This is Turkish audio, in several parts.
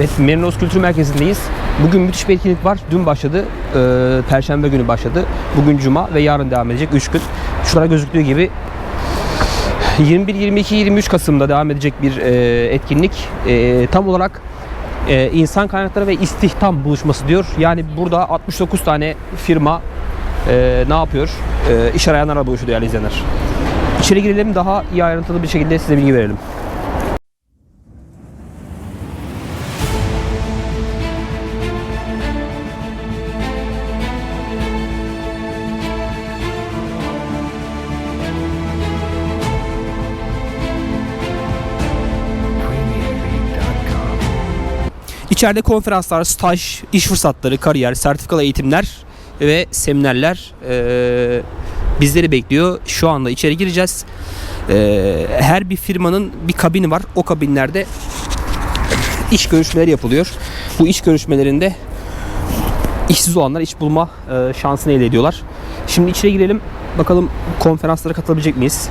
Evet, Merinos Kültür Merkezi'ndeyiz. Bugün müthiş bir etkinlik var. Dün başladı. Ee, Perşembe günü başladı. Bugün Cuma ve yarın devam edecek 3 gün. Şurada gözüktüğü gibi 21, 22, 23 Kasım'da devam edecek bir e, etkinlik. E, tam olarak e, insan kaynakları ve istihdam buluşması diyor. Yani burada 69 tane firma e, ne yapıyor? E, iş arayanlarla buluşuyor değerli izleyenler. İçeri girelim daha iyi ayrıntılı bir şekilde size bilgi verelim. İçeride konferanslar, staj, iş fırsatları, kariyer, sertifikalı eğitimler ve seminerler eee, bizleri bekliyor. Şu anda içeri gireceğiz. Eee, her bir firmanın bir kabini var. O kabinlerde iş görüşmeleri yapılıyor. Bu iş görüşmelerinde işsiz olanlar iş bulma eee, şansını elde ediyorlar. Şimdi içeri girelim. Bakalım konferanslara katılabilecek miyiz?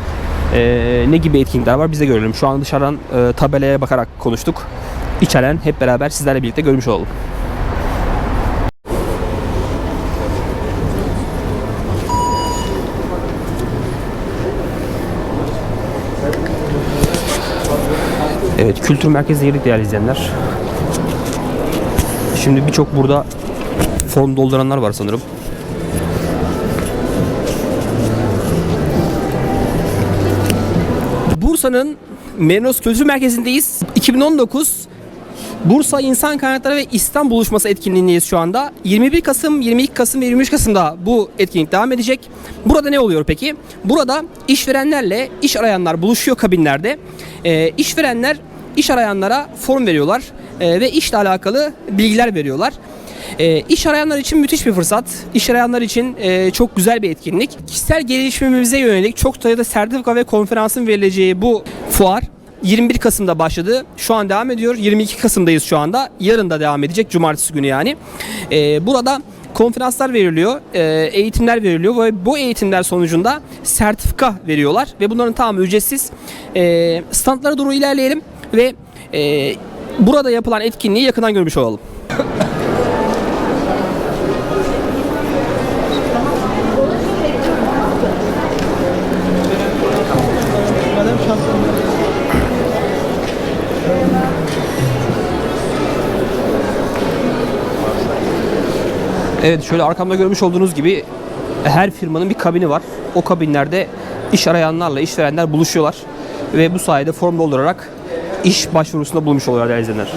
Eee, ne gibi etkinlikler var bize görelim. Şu an dışarıdan eee, tabelaya bakarak konuştuk. İçeren hep beraber sizlerle birlikte görmüş olalım. Evet, kültür merkezine girdik değerli izleyenler. Şimdi birçok burada form dolduranlar var sanırım. Bursa'nın Merinos Kültür Merkezi'ndeyiz. 2019 Bursa İnsan Kaynakları ve İslam Buluşması etkinliğindeyiz şu anda. 21 Kasım, 22 Kasım ve 23 Kasım'da bu etkinlik devam edecek. Burada ne oluyor peki? Burada işverenlerle iş arayanlar buluşuyor kabinlerde. Ee, işverenler iş arayanlara form veriyorlar ee, ve işle alakalı bilgiler veriyorlar. E, iş arayanlar için müthiş bir fırsat. İş arayanlar için e, çok güzel bir etkinlik. Kişisel gelişimimize yönelik çok sayıda sertifika ve konferansın verileceği bu fuar 21 Kasım'da başladı. Şu an devam ediyor. 22 Kasım'dayız şu anda. Yarın da devam edecek. Cumartesi günü yani. E, burada konferanslar veriliyor, e, eğitimler veriliyor ve bu eğitimler sonucunda sertifika veriyorlar ve bunların tamamı ücretsiz. E, standlara doğru ilerleyelim ve e, burada yapılan etkinliği yakından görmüş olalım. Evet şöyle arkamda görmüş olduğunuz gibi her firmanın bir kabini var. O kabinlerde iş arayanlarla işverenler buluşuyorlar. Ve bu sayede form doldurarak iş başvurusunda bulmuş oluyorlar değerli izleyenler.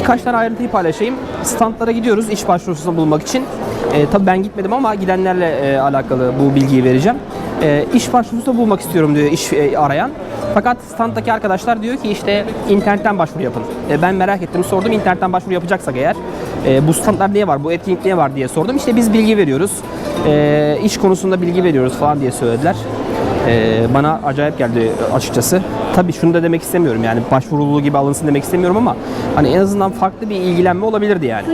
Birkaç tane ayrıntıyı paylaşayım. Standlara gidiyoruz iş başvurusunda bulunmak için. E, tabii ben gitmedim ama gidenlerle e, alakalı bu bilgiyi vereceğim. E, iş başvurusunda bulmak istiyorum diyor iş e, arayan. Fakat standdaki arkadaşlar diyor ki işte internetten başvuru yapın. E, ben merak ettim sordum internetten başvuru yapacaksak eğer e, bu standlar niye var, bu etkinlik niye var diye sordum. İşte biz bilgi veriyoruz. E, iş konusunda bilgi veriyoruz falan diye söylediler. E, bana acayip geldi açıkçası. Tabii şunu da demek istemiyorum yani başvurulu gibi alınsın demek istemiyorum ama hani en azından farklı bir ilgilenme olabilirdi yani.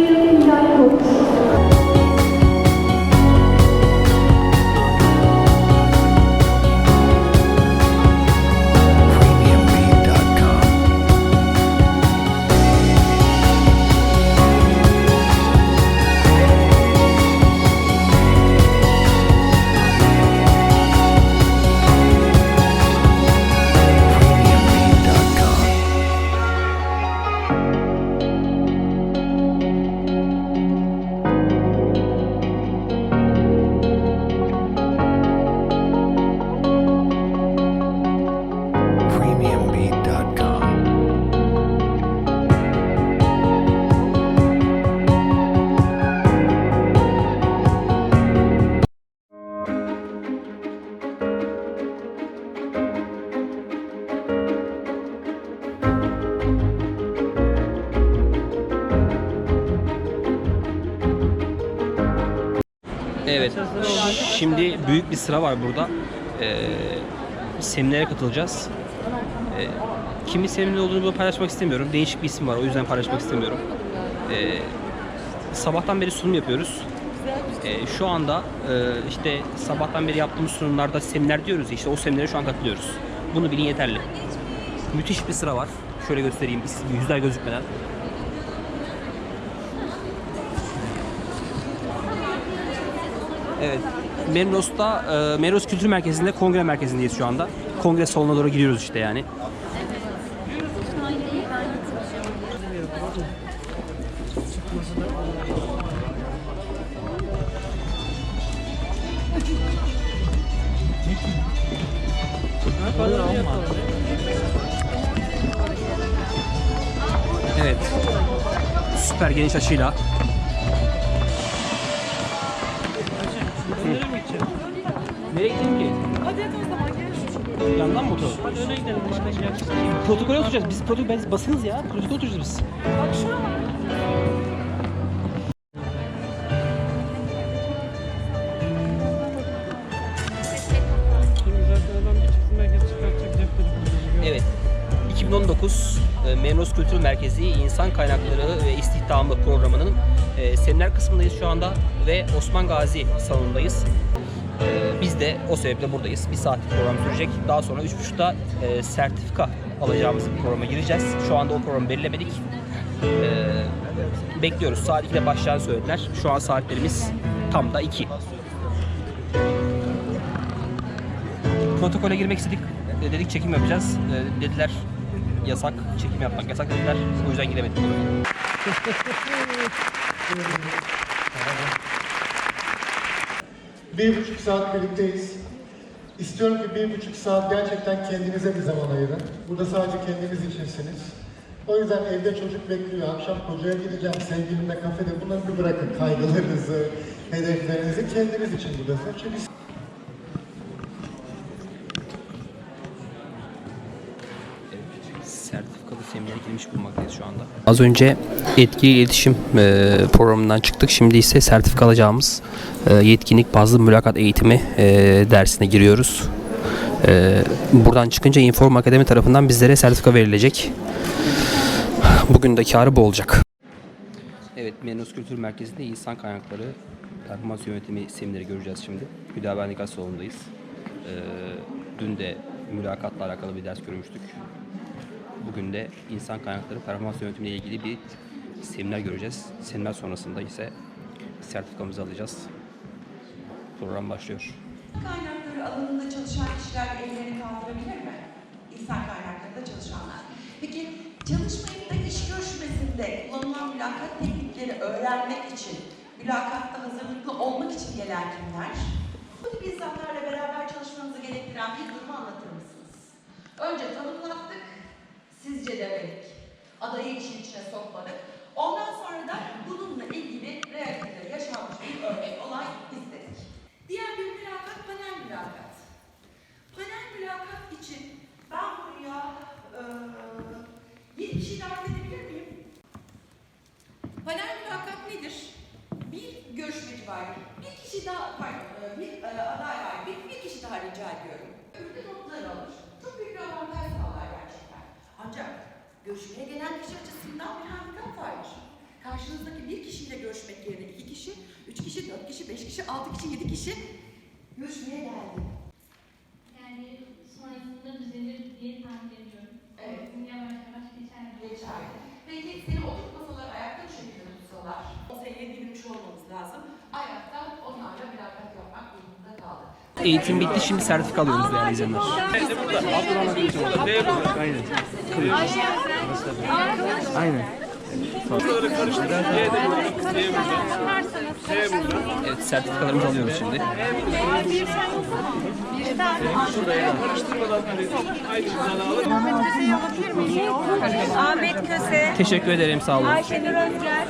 Evet. Şimdi büyük bir sıra var burada. Ee, seminere katılacağız. Ee, kimin seminer olduğunu burada paylaşmak istemiyorum. Değişik bir isim var. O yüzden paylaşmak istemiyorum. Ee, sabahtan beri sunum yapıyoruz. Ee, şu anda e, işte sabahtan beri yaptığımız sunumlarda seminer diyoruz ya, işte o seminere şu an katılıyoruz. Bunu bilin yeterli. Müthiş bir sıra var. Şöyle göstereyim yüzler gözükmeden. Evet. Memros'ta, e, Memros Kültür Merkezi'nde kongre merkezindeyiz şu anda. Kongre salonuna doğru gidiyoruz işte yani. Evet. Süper geniş açıyla. Nereye gidelim ki? Hadi hadi o zaman gel. Yandan mı oturalım? Hadi öne gidelim. Protokole oturacağız. Biz protokol biz basınız ya. Protokole oturacağız biz. Bak şuna bak. Evet. 2019 e, Memros Kültür Merkezi İnsan Kaynakları ve İstihdamı programının e, seminer kısmındayız şu anda ve Osman Gazi salonundayız. E, Biz de o sebeple buradayız. Bir saatlik program sürecek. Daha sonra 3.30'da e, sertifika alacağımız bir programa gireceğiz. Şu anda o programı belirlemedik. E, Bekliyoruz. Saat 2'de başlayacağını söylediler. Şu an saatlerimiz tam da 2. protokole girmek istedik. E, Dedik çekim yapacağız. E, dediler yasak, çekim yapmak yasak dediler. O yüzden gidemedik. Bir buçuk saat birlikteyiz. İstiyorum ki bir buçuk saat gerçekten kendinize bir zaman ayırın. Burada sadece kendiniz içinsiniz. O yüzden evde çocuk bekliyor. Akşam kocaya gideceğim, sevgilimle kafede. Bunları bir bırakın. Kaygılarınızı, hedeflerinizi kendiniz için buradasınız. Çünkü seminere girmiş bulunmaktayız şu anda. Az önce etkili iletişim e, programından çıktık. Şimdi ise sertifika alacağımız e, yetkinlik bazlı mülakat eğitimi e, dersine giriyoruz. E, buradan çıkınca Inform Akademi tarafından bizlere sertifika verilecek. Bugün de karı bu olacak. Evet, Menos Kültür Merkezi'nde insan kaynakları performans yönetimi semineri göreceğiz şimdi. Hüdavendikat salonundayız. Ee, dün de mülakatla alakalı bir ders görmüştük. Bugün de insan kaynakları performans yönetimi ilgili bir seminer göreceğiz. Seminer sonrasında ise sertifikamızı alacağız. Program başlıyor. kaynakları alanında çalışan kişiler ellerini kaldırabilir mi? İnsan kaynaklarında çalışanlar. Peki çalışmayıp da iş görüşmesinde kullanılan mülakat teknikleri öğrenmek için, mülakatta hazırlıklı olmak için gelen kimler? Bu tip insanlarla beraber çalışmanızı gerektiren bir durumu anlatır mısınız? Önce tanımlattık, sizce demedik. Adayı işin içine sokmadık. Ondan sonra da bununla ilgili realitede yaşanmış bir örnek olay istedik. Diğer bir mülakat panel mülakat. Panel mülakat için ben buraya eee 7 kişi davet edebilir miyim? Panel mülakat nedir? Bir görüşmeci var. Bir kişi daha, pardon, bir eee, aday var. Bir, bir kişi daha rica ediyorum. Öbürü de notları alır. Çok büyük bir avantaj. Ancak görüşmeye gelen kişi açısından bir handikap vardır. Karşınızdaki bir kişiyle görüşmek yerine iki kişi, üç kişi, dört kişi, beş kişi, altı kişi, yedi kişi görüşmeye geldi. Eğitim bitti, şimdi sertifika alıyoruz değerli izleyenler. Evet, sertifikalarımızı alıyoruz şimdi. Ahmet Köse, Teşekkür ederim, sağ olun. Ayşenur Özger.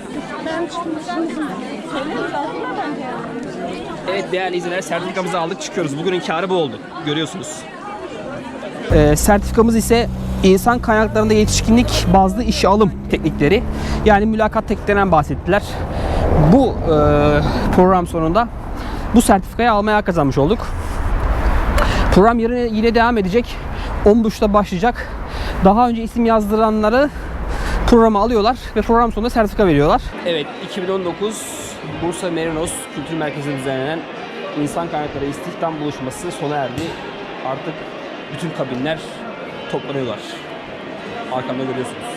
Evet değerli izleyiciler sertifikamızı aldık çıkıyoruz. Bugünün karı bu oldu. Görüyorsunuz. Ee, sertifikamız ise insan kaynaklarında yetişkinlik bazlı işe alım teknikleri. Yani mülakat tekniklerinden bahsettiler. Bu e, program sonunda bu sertifikayı almaya kazanmış olduk. Program yine, yine devam edecek. 10.30'da başlayacak. Daha önce isim yazdıranları programa alıyorlar ve program sonunda sertifika veriyorlar. Evet, 2019 Bursa Merinos Kültür Merkezi'nde düzenlenen insan kaynakları istihdam buluşması sona erdi. Artık bütün kabinler toplanıyorlar. Arkamda görüyorsunuz.